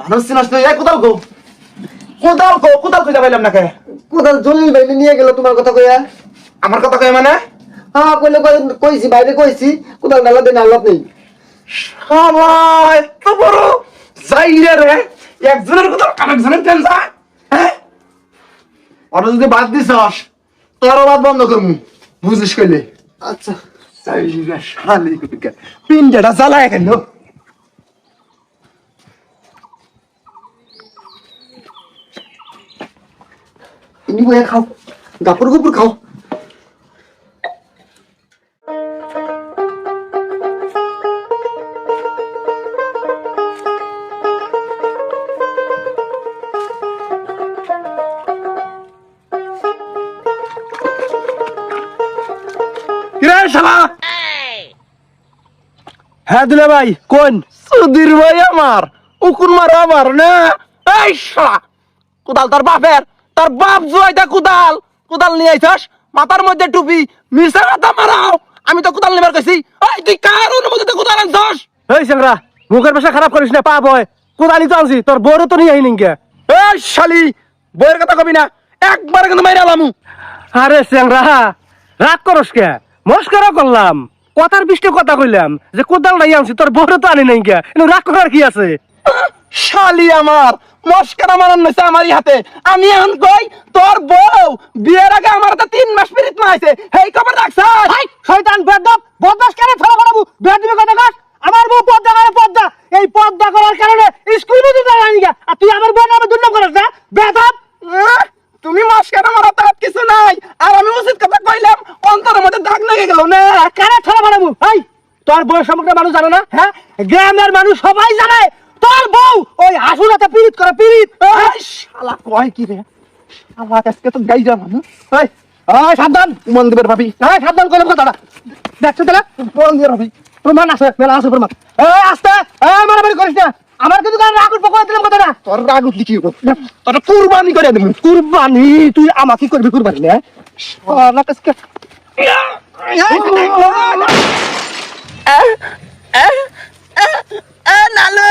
মানুষ চিনাস তুই এ কোদাল গো। কোদাল কোদাল খুঁজে পাইলাম না কে কোথাও জলিল নিয়ে গেল তোমার কথা কইয়া। আমার কথা কয় মানে? হ্যাঁ কইলে কই- কইছি বাইরে কইছি কোথাও ডালা দেন আল্লাহ নেই। সবাই এত যাইরে রে একজনের কথা আরেকজনের ট্রেন যায়। ওরা যদি বাদ দিছস তোরও বাদ বন্ধ করমু। বুঝিস কইলে? আচ্ছা। যাইরে শালি পিন্ডাটা জ্বালায় কেন? ইনি বইয়া খাও গাপুর গুপুর খাও হ্যাঁ দুলা ভাই কোন? সুধীর ভাই আমার উকুন মারো আমার না? এই শালা কোদাল তোর বাপের। তোর বাপ জুয়াইটা কোদাল কোদাল নিয়ে আইছস? মাথার মধ্যে টুপি মিশা মাথা মারাও। আমি তো কোদাল নিবার কইছি। ওই তুই কার অনুমতিতে কোদাল আনছস? এই সেংরা মুখের ভাষা খারাপ করিস না পা বয়। কোদালি তো আনছি তোর বড় তো নিয়ে আইনি গে। এই শালি বইয়ের কথা কবি না। একবার কিন্তু মাইরা আলামু আরে সেংরা রাগ করস কে? মস্করা করলাম। কথার বৃষ্টি কথা কইলাম যে কোদাল নাই আনছি তোর বড় তো আনি নাই গে। রাগ করার কি আছে? শালি আমার মস্কারা মারান নইছে আমার হাতে। আমি এখন কই তোর বউ বিয়ের আগে আমার হাতে তিন মাস পিরিত মাইছে হেই খবর রাখছ? শয়তান বেদব বদমাস কেন ফেলা বানাবো বেদ দিবে কথা কাজ আমার বউ পদ্মা করে পদ্মা। এই পদ্মা করার কারণে স্কুল যাই আনি গে আর তুই আমার বউ নামে দুর্নাম করিস না? বেদব! তুমি মস্কারা মারা তার কিছু নাই। আর আমি উচিত কথা কইলাম অন্তরের মধ্যে দাগ লেগে গেল না। কারে ফেলা বানাবো এই তোর বয়স সম্পর্কে মানুষ জানে না হ্যাঁ? গ্রামের মানুষ সবাই জানে। তোর বউ ওই হাসুরাতে পীড়িত করে এই শালা কয় কি রে শালা আজকে তো গাই যা মানুষ এই এই সাবধান উমান দেবের ভাবি এই সাবধান করে কথাটা দেখছ তাহলে উমান দেবের ভাবি প্রমাণ আছে মেলা আছে প্রমাণ এই আস্তে এই মারামারি করিস না আমার কিন্তু গান রাগ পকড়ে দিলাম কথাটা তোর রাগ উঠলি কি তোর কুরবানি করে দেবো কুরবানি তুই আমাকে করবি কুরবানি না শালা আজকে নালু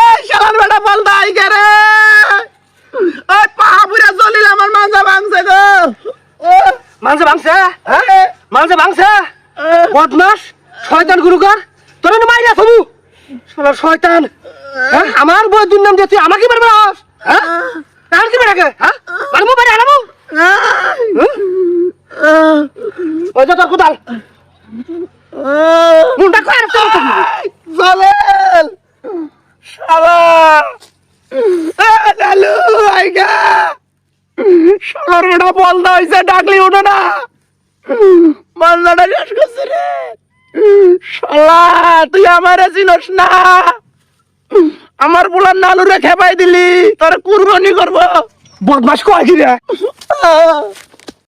এই শালার বেটা বলদা আই গেরে ওই পাহাপুরা জলিল আমার মাঞ্জা ভাঙছে গো মানছে ভাঙছে মানছে ভাঙছে বদমাস? শয়তান গুরুকার তোর মাইরা থবু। শালা শয়তান। হ্যাঁ? আমার বই দুর্নাম দিয়ে তুই আমাকে মারবে হ্যাঁ? কি বেড়াকে হ্যাঁ? মারবো বেড়ে আনাবো ওই যে তোর কোদাল। মুন্ডা কয় আর তোর জলেল। শালা। এ নালু আই গা শালার বেটা বলদা হইছে ডাকলি উঠো না। মালদাটা শেষ করছে রে। শালা তুই আমারে চিনস না। আমার বুলার নালুরে খেপাই দিলি তোর কুরবানি করব। বদমাস কয় কি রে?